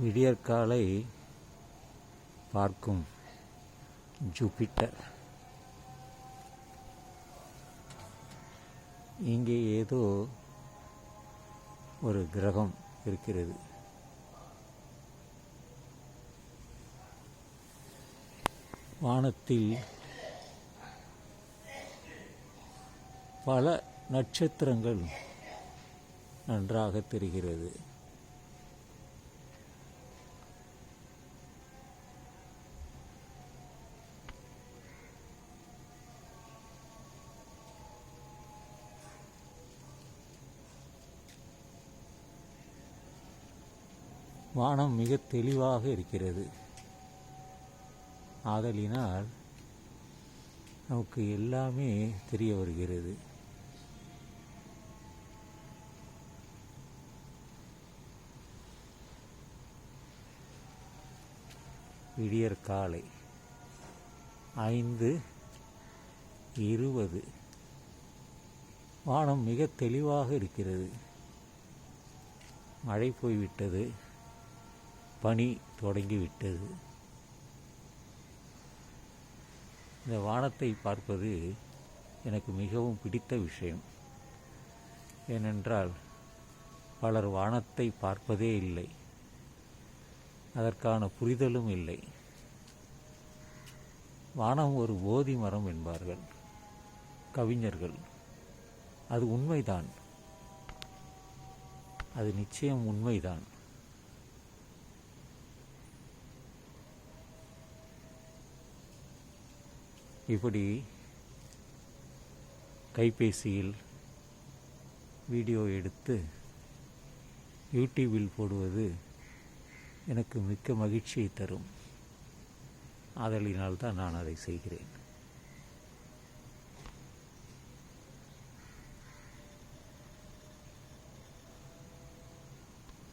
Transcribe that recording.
விடியற்காலை பார்க்கும் ஜூபிட்டர். இங்கே ஏதோ ஒரு கிரகம் இருக்கிறது. வானத்தில் பல நட்சத்திரங்கள் நன்றாக தெரிகிறது. வானம் மிக தெளிவாக இருக்கிறது. ஆதலினால் நமக்கு எல்லாமே தெரிய வருகிறது. விடியற் காலை ஐந்து இருபது. வானம் மிக தெளிவாக இருக்கிறது. மழை போய்விட்டது. பணி தொடங்கிவிட்டது. இந்த வானத்தை பார்ப்பது எனக்கு மிகவும் பிடித்த விஷயம். ஏனென்றால் பலர் வானத்தை பார்ப்பதே இல்லை. அதற்கான புரிதலும் இல்லை. வானம் ஒரு போதி மரம் என்பார்கள். கவிஞர்கள். அது உண்மைதான். அது நிச்சயம் உண்மைதான். இப்படி கைபேசியில் வீடியோ எடுத்து யூடியூபில் போடுவது எனக்கு மிக்க மகிழ்ச்சியை தரும். ஆதலினால் தான் நான் அதை செய்கிறேன்.